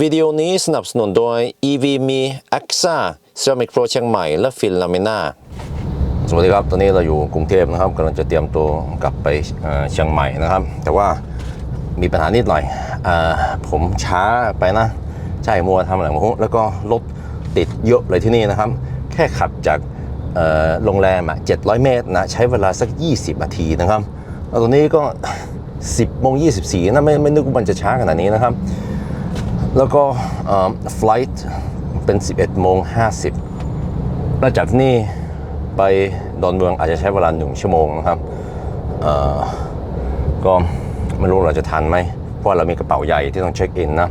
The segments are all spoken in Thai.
วิดีโอนี้สนับสนุนโดย EV มี AXA Ceramic Pro เชียงใหม่ และฟินลามิน่าสวัสดีครับ ตอนนี้เราอยู่กรุงเทพนะครับกำลังจะเตรียมตัวกลับไปเชียงใหม่นะครับ แต่ว่ามีปัญหานิดหน่อยอผมช้าไปนะ ใช่มัวทำอะไรมาแล้วก็รถติดเยอะเลยที่นี่นะครับ แค่ขับจากโรงแรมอะ700 เมตรนะ ใช้เวลาสัก 20 นาทีนะครับแล้วตอนนี้ก็ 10โมง24นะไม่ไม่นึกว่ามันจะช้าขนาดนี้นะครับ แล้วก็ฟล g h t เป็น 11โมง50แล้วจากที่นี่ไปดอนเมืองอาจจะใช้เวลาหนึ่งชั่วโมงนะครับก็ไม่รู้เราจะทันไหม เพราะเรามีกระเป๋าใหญ่ที่ต้องเช็คอินนะ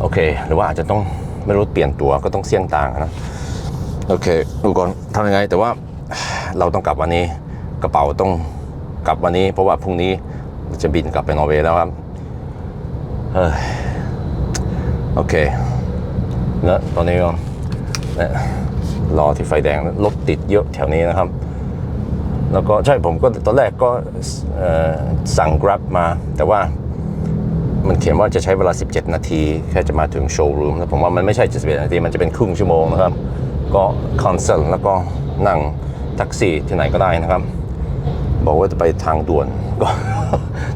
โอเค หรือว่าอาจจะต้องไม่รู้เปลี่ยนตัวก็ต้องเสี่ยงต่างนะ โอเค ดูก่อนทำยังไง แต่ว่าเราต้องกลับวันนี้ กระเป๋าต้องกลับวันนี้ เพราะว่าพรุ่งนี้จะบินกลับไปนอร์เวย์แล้วครับ เฮ้ยโอเคแล้วตอนนี้ก็นี่รอที่ไฟแดงรถติดเยอะแถวนี้นะครับ แล้วก็ใช่ผมก็ตอนแรกก็สั่ง Grab มา แต่ว่ามันเขียนว่าจะใช้เวลา 17 นาที แค่จะมาถึงโชว์รูมแล้วผมว่ามันไม่ใช่ 17 นาที มันจะเป็นครึ่งชั่วโมงนะครับ ก็ cancel แล้วก็นั่งแท็กซี่ที่ไหนก็ได้นะครับ บอกว่าจะไปทางด่วนก็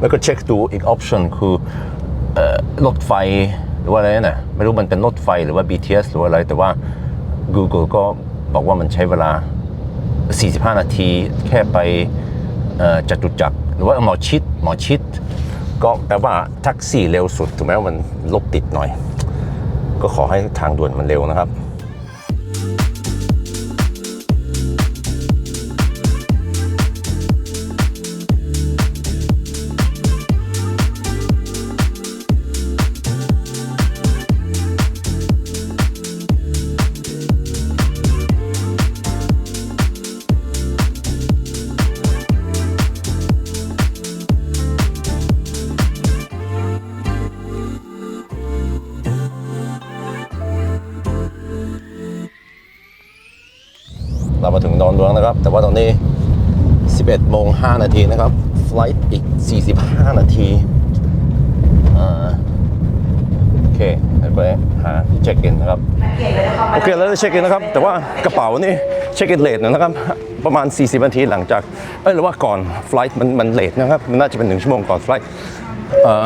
แล้วก็เช็คดูอีก option คือ รถไฟหรือว่าอะไรนะไม่รู้มันเป็นรถไฟหรือว่า BTS หรือว่าอะไร แต่ว่า Google ก็บอกว่ามันใช้เวลา 45 นาที แค่ไปจตุจักรหรือว่าหมอชิดหมอชิด ก็แปลว่าแท็กซี่เร็วสุด ถึงแม้ว่ามันรถติดหน่อย ก็ขอให้ทางด่วนมันเร็วนะครับ นเมืองนะครับ แต่ว่าตอนนี้ 11โมง5นาทีนะครับไฟลท์อีก 45 นาทีอ่าโอเคเดี๋ยวไปหาเช็คอินนะครับ โอเคแล้วเช็คอินนะครับ แต่ว่ากระเป๋านี่เช็คอินเลทนะครับ ประมาณ 40 นาทีหลังจาก เอ้ยหรือว่าก่อนไฟลท์มันมันเลทนะครับ มันน่าจะเป็น 1 ชั่วโมงก่อนไฟลท์เอ่อ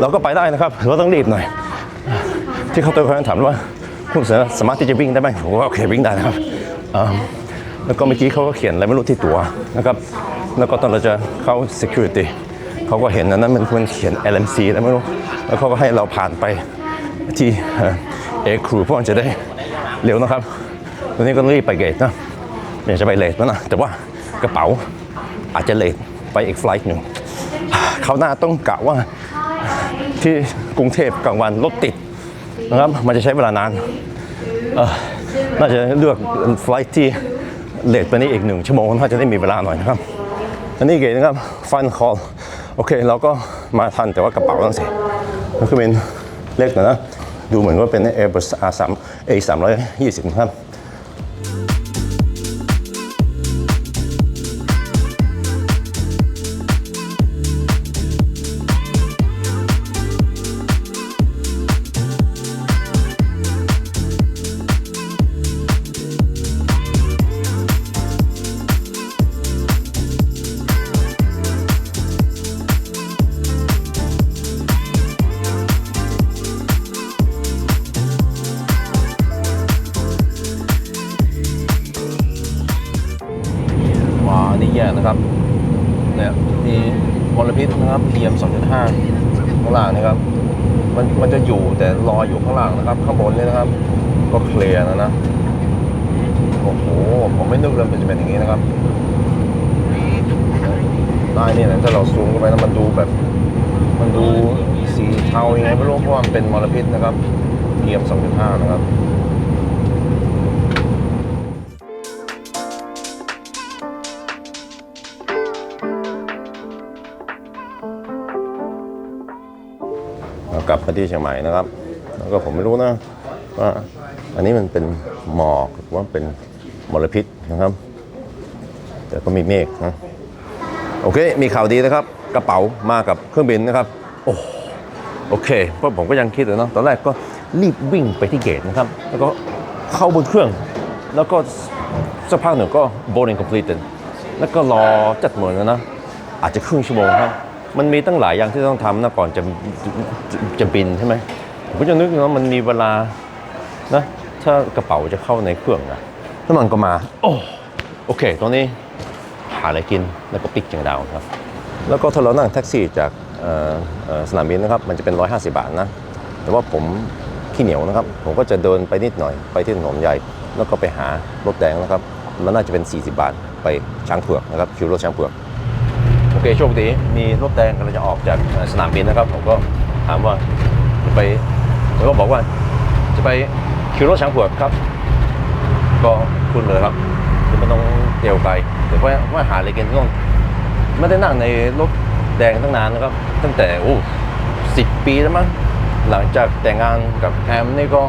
เราก็ไปได้นะครับเราต้องรีบหน่อย ที่เขาน์เตอร์เขาถามว่าคุณเสือสามารถที่จะวิ่งได้ไหมผมว่าโอเควิ่งได้นะครับอ่า แล้วก็เมื่อกี้เขาก็เขียนอะไรไม่รู้ที่ตั๋วนะครับ แล้วก็ตอนเราจะเข้า security เขาก็เห็นอันนั้นมันมันเขียน LMC แล้วไม่รู้ แล้วเขาก็ให้เราผ่านไปที่เอครูเพราะมันจะได้เร็วนะครับ ตอนนี้ก็รีบไปเกตนะอยากจะไปเลทแล้วนะ แต่ว่ากระเป๋าอาจจะเลทไปอีกไฟล์หนึ่งเขาหน้าต้องกะว่าที่กรุงเทพกลางวันรถติดนะครับ มันจะใช้เวลานาน น่าจะเลือกไฟล์ที่ เลทไปนี้อีกหนึ่งชั่วโมงน่าจะได้มีเวลาหน่อยนะครับอันนี้เก๋นะครับฟันคอลโอเคเราก็มาทันแต่ว่ากระเป๋าต้องเสียมันคือเป็นเล็กหน่อยนะ ดูเหมือนว่าเป็น Airbus R3 A 320 นะครับ ลพิษนะครับ PM 2.5ข้างล่างนะครับ มันมันจะอยู่แต่ลอยอยู่ข้างล่างนะครับ ข้างบนเนี่ยนะครับ ก็เคลียร์แล้วนะ โอ้โห ผมไม่นึกเลยมันจะเป็นอย่างนี้นะครับใต้นี่นะถ้าเราซูมเข้าไปนะมันดูแบบ มันดูสีเทายังไงไม่รู้เพราะว่ามันเป็นมลพิษนะครับ PM 2.5นะครับ กลับมาที่เชียงใหม่นะครับ แล้วก็ผมไม่รู้นะว่าอันนี้มันเป็นหมอกหรือว่าเป็นมลพิษนะครับ แต่ก็มีเมฆนะโอเค มีข่าวดีนะครับ กระเป๋ามากับเครื่องบินนะครับ โอ้โอเค เพราะผมก็ยังคิดเลยเนาะตอนแรกก็รีบวิ่งไปที่เกตนะครับ แล้วก็เข้าบนเครื่อง แล้วก็สักพักหนึ่งก็ boarding completed แล้วก็รอจัดเหมือนนะ อาจจะครึ่งชั่วโมงครับ มันมีตั้งหลายอย่างที่ต้องทำนะก่อนจะจะจะบินใช่ไหมผมก็จะนึกว่ามันมีเวลานะถ้ากระเป๋าจะเข้าในเครื่องนะแล้วมันก็มา โอ้โอเคตอนนี้หาอะไรกินแล้วก็ปิกจังดาวครับ แล้วก็ถ้าเรานั่งแท็กซี่จากสนามบินนะครับมันจะเป็น 150 บาทนะ แต่ว่าผมขี้เหนียวนะครับ ผมก็จะเดินไปนิดหน่อยไปที่ถนนใหญ่ แล้วก็ไปหารถแดงนะครับ มันน่าจะเป็น 40 บาทไปช้างเผือกนะครับคิวรถช้างเผือก เคโชคดี มีรถแดงกำลังจะออกจากสนามบินนะครับ ผมก็ถามว่าจะไปผมก็บอกว่า จะไปคิวรถช้างเผือกครับ ก็คุณเลยครับไม่ต้องเที่ยวไกลแต่ว่าว่าหาอะไรกินต้องไม่ได้นั่งในรถแดงตั้งนานนะครับ ตั้งแต่โอ้สิบปีแล้วมั้งหลังจากแต่งงานกับแฮมนี่ก็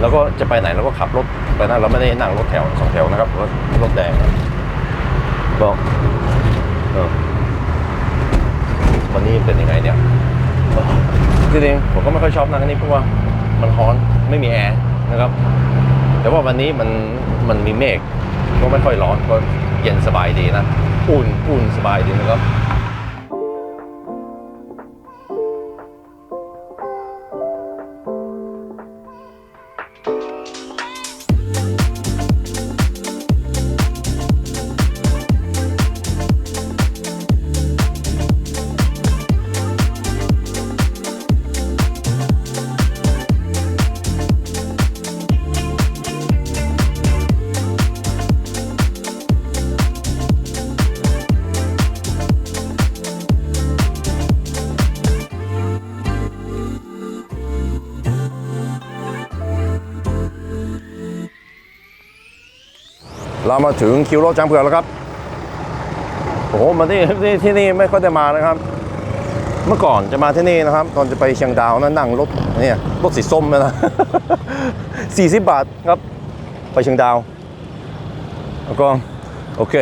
แล้วก็จะไปไหนเราก็ขับรถไปนะเราไม่ได้นั่งรถแถวสองแถวนะครับรถรถแดงก็เออ นี่เป็นยังไงเนี่ยจริงๆผมก็ไม่ค่อยชอบนั่งที่นี่เพราะว่ามันร้อนไม่มีแอร์นะครับ แต่ว่าวันนี้มันมันมีเมฆก็ไม่ค่อยร้อนก็เย็นสบายดีนะอุ่นอุ่นสบายดีนะครับ เรามาถึงคิวรถจางเผือกแล้วครับโอ้โหมาที่ที่ที่นี่ไม่ค่อยได้มานะครับ เมื่อก่อนจะมาที่นี่นะครับ ตอนจะไปเชียงดาวนะนั่งรถเนี่ยรถสีส้มนะ40บาทครับ ไปเชียงดาว แล้วก็โอเค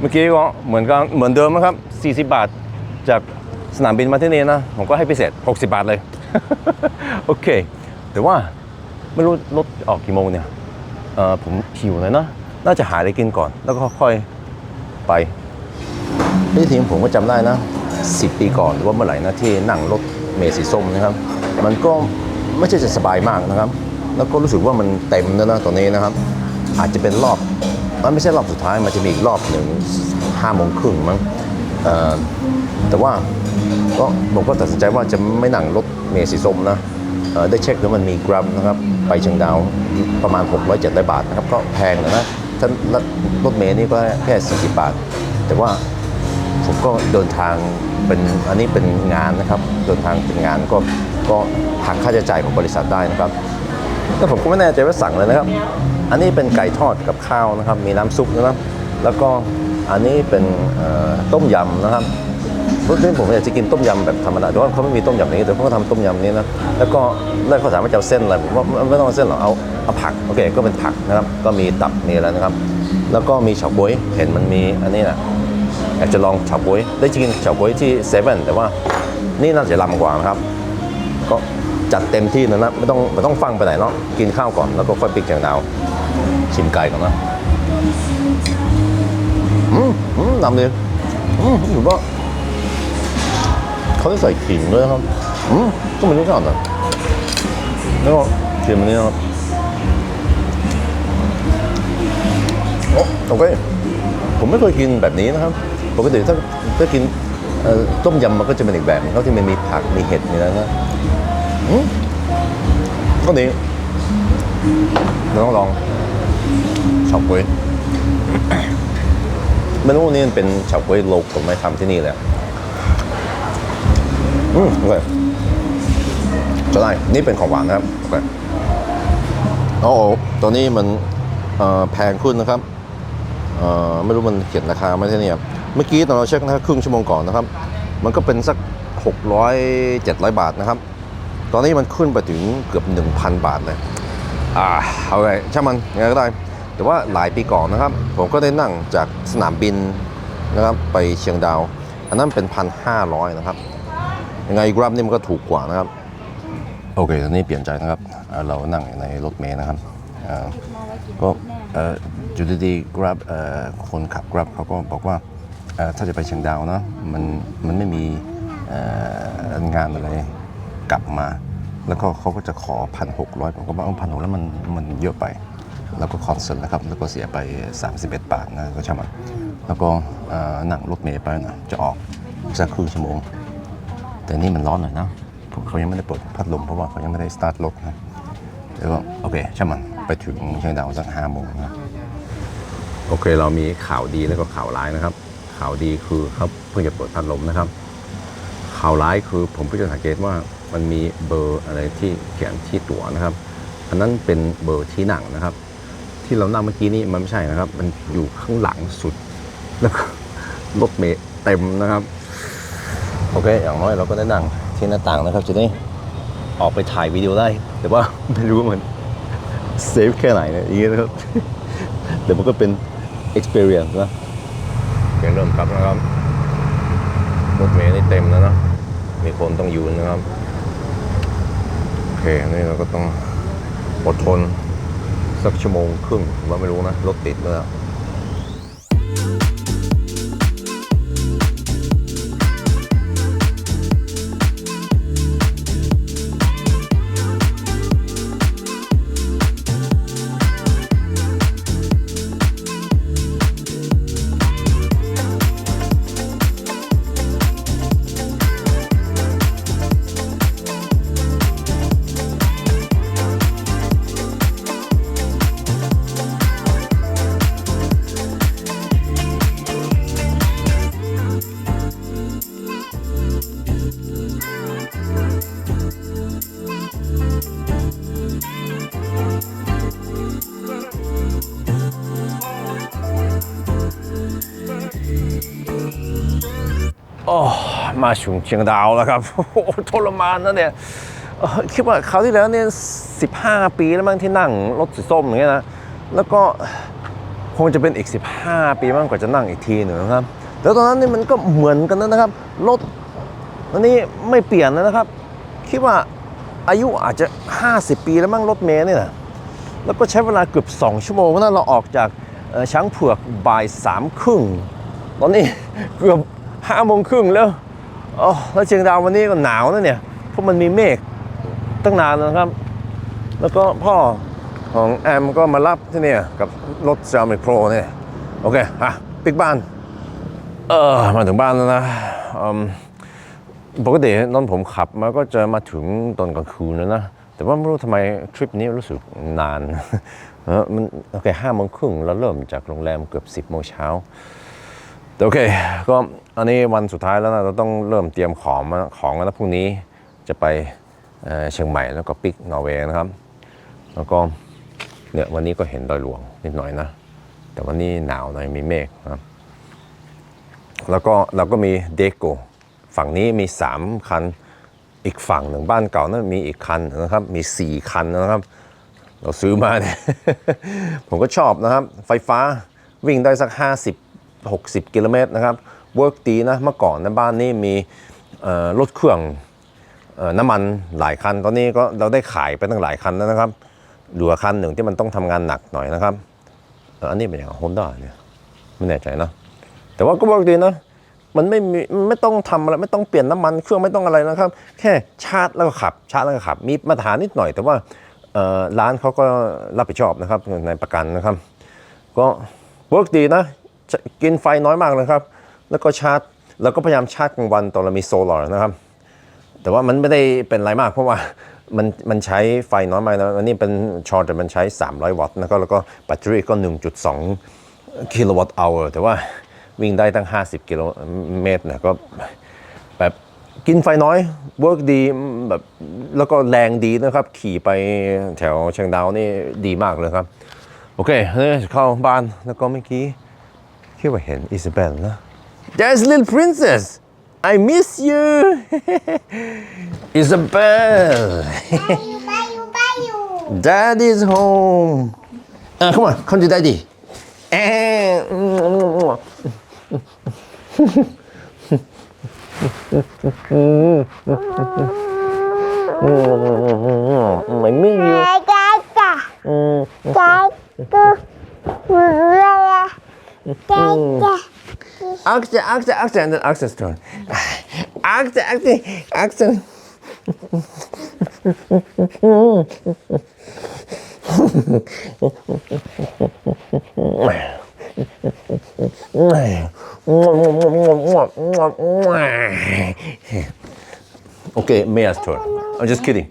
เมื่อกี้ก็เหมือนกันเหมือนเดิมนะครับ40บาทจากสนามบินมาที่นี่นะ ผมก็ให้พิเศษ 60 บาทเลย โอเค แต่ว่าไม่รู้รถออกกี่โมงเนี่ยเออผมหิวเลยนะ น่าจะหาอะไรกินก่อน แล้วก็ค่อยไปนี่ทีมผมก็จำได้นะสิปีก่อนหรือว่าเมื่อไหร่นะที่นั่งรถเมล์สีส้มนะครับ มันก็ไม่ใช่จะสบายมากนะครับ แล้วก็รู้สึกว่ามันเต็มแล้วนะตอนนี้นะครับ อาจจะเป็นรอบมันไม่ใช่รอบสุดท้ายมันจะมีอีกรอบหนึ่งห้าโมงครึ่งมั้งแต่ว่าก็ผมก็ตัดสินใจว่าจะไม่นั่งรถเมล์สีส้มนะได้เช็คแล้วมันมี Grab นะครับ ไปเชียงดาวประมาณ 600 700บาทนะครับ ก็แพงนะนะ ถ้ารถเมล์นี่ก็แค่ 40 บาท แต่ว่าผมก็เดินทางเป็นอันนี้เป็นงานนะครับ เดินทางเป็นงานก็ก็หักค่าใช้จ่ายของบริษัทได้นะครับแล้วผมก็ไม่แน่ใจว่าสั่งเลยนะครับ อันนี้เป็นไก่ทอดกับข้าวนะครับ มีน้ำซุปนะครับ แล้วก็อันนี้เป็นต้มยำนะครับ รสนี้ผมอยากจะกินต้มยำแบบธรรมดาแต่ว่าเขาไม่มีต้มยำอย่างนี้แต่เขาก็ทำต้มยำนี้นะแล้วก็แล้วเขาถามว่าจะเอาเส้นอะไรผมว่าไม่ต้องเอาเส้นหรอกเอาเอาผักโอเคก็เป็นผักนะครับก็มีตับมีอะไรนะครับ แล้วก็มีเฉาก๊วยเห็นมันมีอันนี้นะอยากจะลองเฉาก๊วยได้กินเฉาก๊วยที่เซเว่นแต่ว่านี่น่าจะลำกว่านะครับ ก็จัดเต็มที่นะนะไม่ต้องไม่ต้องฟังไปไหนเนาะกินข้าวก่อนแล้วก็ค่อยปิกอย่างดาวชิมไก่ก่อนนะอืมอืมนำเลยอืมถือว่า เขาได้ใส่ขิงด้วยนะครับ อืมก็ไม่รู้จักนะแล้วเขียนมันนี้นะครับโอ้โอเคผมไม่เคยกินแบบนี้นะครับ ปกติถ้าถ้ากินต้มยำมันก็จะเป็นอีกแบบหนึ่งเขาที่มันมีผักมีเห็ดมีอะไรนะอืมก็ดีเราต้องลองเฉาก๊วยไม่รู้นี่มันเป็นเฉาก๊วยโลกผมไม่ทำที่นี่เลย อืมโอเคจะได้ นี่เป็นของหวานนะครับโอเคโอ้โหตัวนี้มันเอ่อแพงขึ้นนะครับเอ่อไม่รู้มันเขียนราคาไหม่ใช่เนี่ยเมื่อกี้ตอนเราเช็คนะครับครึ่งชั่วโมงก่อนนะครับ มันก็เป็นสัก 600 700 บาทนะครับ ตอนนี้มันขึ้นไปถึงเกือบ 1,000 บาทเลยอ่าเอาไงช่างมันยังไงก็ได้ แต่ว่าหลายปีก่อนนะครับ ผมก็ได้นั่งจากสนามบินนะครับไปเชียงดาว อันนั้นเป็น 1,500 นะครับ ยังไง Grab นี่มันก็ถูกกว่านะครับ โอเคตอนนี้เปลี่ยนใจนะครับเอ่อเรานั่งในรถเมล์นะครับเอ่อก็เอ่ออยู่ดีๆ Grab เอ่อคนขับ Grab เขาก็บอกว่าเอ่อถ้าจะไปเชียงดาวนะมันมันไม่มีเอ่องานอะไรกลับมา แล้วก็เขาก็จะขอพันหกร้อยผมก็บอกพันหกแล้วมันมันเยอะไป แล้วก็คอนเสิร์ตนะครับ แล้วก็เสียไป 31 บาทนะก็ช่างมันแล้วก็เอ่อนั่งรถเมล์ไปนะจะออกสักครึ่งชั่วโมง แต่นี่มันร้อนหน่อยนะเขายังไม่ได้เปิดพัดลมเพราะว่าเขายังไม่ได้สตาร์ทรถนะเดี๋ยวก็โอเคช่างมันไปถึงเชียงดาวสักห้าโมงนะโอเคเรามีข่าวดีแล้วก็ข่าวร้ายนะครับ ข่าวดีคือเขาเพิ่งจะเปิดพัดลมนะครับ ข่าวร้ายคือผมเพิ่งจะสังเกตว่ามันมีเบอร์อะไรที่เขียนที่ตั๋วนะครับ อันนั้นเป็นเบอร์ที่หนังนะครับ ที่เรานั่งเมื่อกี้นี่มันไม่ใช่นะครับ มันอยู่ข้างหลังสุด แล้วก็รถเมล์เต็มนะครับ อเคอย่างน้อยเราก็ได้นั่งที่หน้าต่างนะครับ จะได้ออกไปถ่ายวิดีโอได้ แต่ว่าไม่รู้ว่ามันเซฟแค่ไหนนะอย่างนี้ยนะครับเดี๋ยวมันก็เป็น experience นะโอเคเริ่มครับนะครับรถเมล์นี่เต็มแล้วเนอะมีคนต้องยืนนะครับโอเคนี่เราก็ต้องอดทนสักชั่วโมงครึ่งว่าไม่รู้นะรถติดแล้ว โอ้มาถึงเชียงดาวแล้วครับโอ้โหทรมานนะเนี่ยคิดว่าคราวที่แล้วเนี่ย15ปีแล้วมั้งที่นั่งรถสีส้มอย่างเงี้ยนะแล้วก็คงจะเป็นอีก 15 ปีมั้งกว่าจะนั่งอีกทีหนึ่งนะครับ แล้วตอนนั้นนี่มันก็เหมือนกันนะครับ รถอันนี้ไม่เปลี่ยนนะครับ คิดว่าอายุอาจจะ 50 ปีแล้วมั้งรถเมล์เนี่ยนะแล้วก็ใช้เวลาเกือบ 2 ชั่วโมงนะเราออกจากช้างเผือกบ่ายสามครึ่ง ตอนนี้เกือบ ห้าโมงครึ่งแล้วอ๋อแล้วเชียงดาววันนี้ก็หนาวนะเนี่ย เพราะมันมีเมฆตั้งนานแล้วนะครับ แล้วก็พ่อของแอมก็มารับที่เนี่ยกับรถ c e r a m i c Pro เนี่ย โอเคอะปิกบ้าน เออ มาถึงบ้านแล้วนะปกติตอนผมขับมาก็จะมาถึงตอนกลางคืนแล้วนะ แต่ว่าไม่รู้ทำไมทริปนี้รู้สึกนานเออมันโอเคห้าโมงครึ่งเราเริ่มจากโรงแรมเกือบสิบโมงเช้า โอเค ก็อันนี้วันสุดท้ายแล้วนะ เราต้องเริ่มเตรียมของมาของแล้วนะพรุ่งนี้จะไปเอ่อเชียงใหม่แล้วก็ปิกนอร์เวย์นะครับ แล้วก็เนี่ยวันนี้ก็เห็นดอยหลวงนิดหน่อยนะ แต่วันนี้หนาวหน่อยมีเมฆนะครับ แล้วก็เราก็มีเดโกฝั่งนี้มี 3 คัน อีกฝั่งหนึ่งบ้านเก่านั้นมีอีกคันนะครับ มี 4 คันนะครับ เราซื้อมาเนี่ยผมก็ชอบนะครับ ไฟฟ้าวิ่งได้สัก 50 60 กิโลเมตรนะครับเวิร์กดีนะเมื่อก่อนในบ้านนี่มีรถเครื่องอน้ำมันหลายคัน ตอนนี้ก็เราได้ขายไปตั้งหลายคันแล้วนะครับเหลือคันหนึ่งที่มันต้องทำงานหนักหน่อยนะครับอันนี้เป็นอย่างโฮอนด้าเนี่ยไม่แน่ใจนะ แต่ว่าก็เวิร์กดีนะมันไม่มีไม่ต้องทำอะไรไม่ต้องเปลี่ยนน้ำมันเครื่องไม่ต้องอะไรนะครับ แค่ชาร์จแล้วก็ขับ ชาร์จแล้วก็ขับ มีมาตรฐานนิดหน่อย แต่ว่าร้านเขาก็รับผิดชอบนะครับในประกันนะครับ ก็เวิร์กดีนะ กินไฟน้อยมากเลยครับ แล้วก็ชาร์จแล้วก็พยายามชาร์จกลางวันตอนเรามีโซลาร์นะครับ แต่ว่ามันไม่ได้เป็นอะไรมากเพราะว่ามันมันใช้ไฟน้อยมากนะอันนี้เป็นชอร์จแต่มันใช้ 300 วัตต์นะครับแล้วก็แบตเตอรี่ก็ 1.2 กิโลวัตต์เอาแต่ว่าวิ่งได้ตั้ง 50 กิโลเมตรนะก็แบบกินไฟน้อยเวิร์กดีแบบแล้วก็แรงดีนะครับ ขี่ไปแถวเชียงดาวนี่ดีมากเลยครับ โอเคเข้าบ้านแล้วก็เมื่อกี้ คิดว่าเห็นอิซาเบลนะ There's little princess I miss you Isabel Bayu, bayu, bayu. Daddy's home uh, Come on come to daddy Eh, ไม่ มีอยู่จ้าจ้าอืมจ้ากูหัวอะไรจ้าจ้า Accent, accent, accent, and accent strong. Accent, accent, accent. Okay, Mia's turn. I'm just kidding.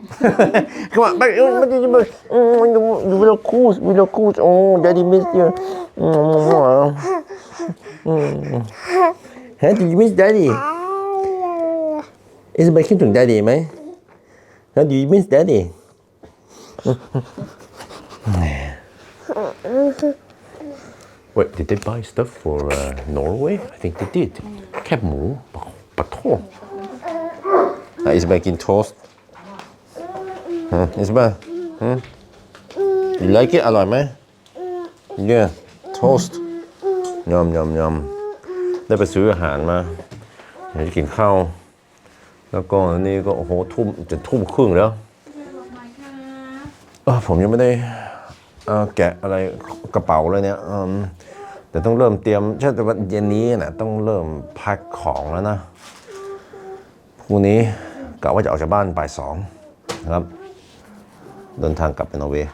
Come on, back. You will cool, you will cool. Oh, daddy missed you. Huh? Did you miss daddy? อิสเบคิดถึง daddy ไหม Huh? Do you miss daddy? Wait, did they buy stuff for uh, Norway? I think they did. แคบหมูปะปะโทอะอิสเบกิน toast ฮะอิสเบฮะ You like it อร่อยไหม Yeah toast ยำยำยำได้ไปซื้ออาหารมาเดี๋ยวจะกินข้าว แล้วก็อันนี่ก็โอ้โหทุ่มจะทุ่มครึ่งแล้วเออผมยังไม่ได้เอ่อแกะอะไรกระเป๋าเลยเนี่ยอืมแต่ต้องเริ่มเตรียมใช่แต่วันเย็นนี้นะต้องเริ่มแพ็คของแล้วนะพรุ่งนี้กะว่าจะออกจากบ้านบ่ายสองนะครับ เดินทางกลับไปนอร์เวย์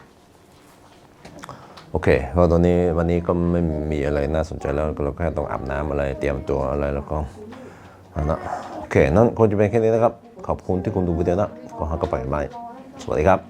โอเคเพราะตอนนี้วันนี้ก็ไม่มีอะไรน่าสนใจแล้วเราแค่ต้องอาบน้ำอะไรเตรียมตัวอะไรแล้วก็อันนั้นโอเค นั่นคงจะเป็นแค่นี้นะครับ ขอบคุณที่คุณดูวิดีโอนะก็ฮักก็ไปไม่สวัสดีครับ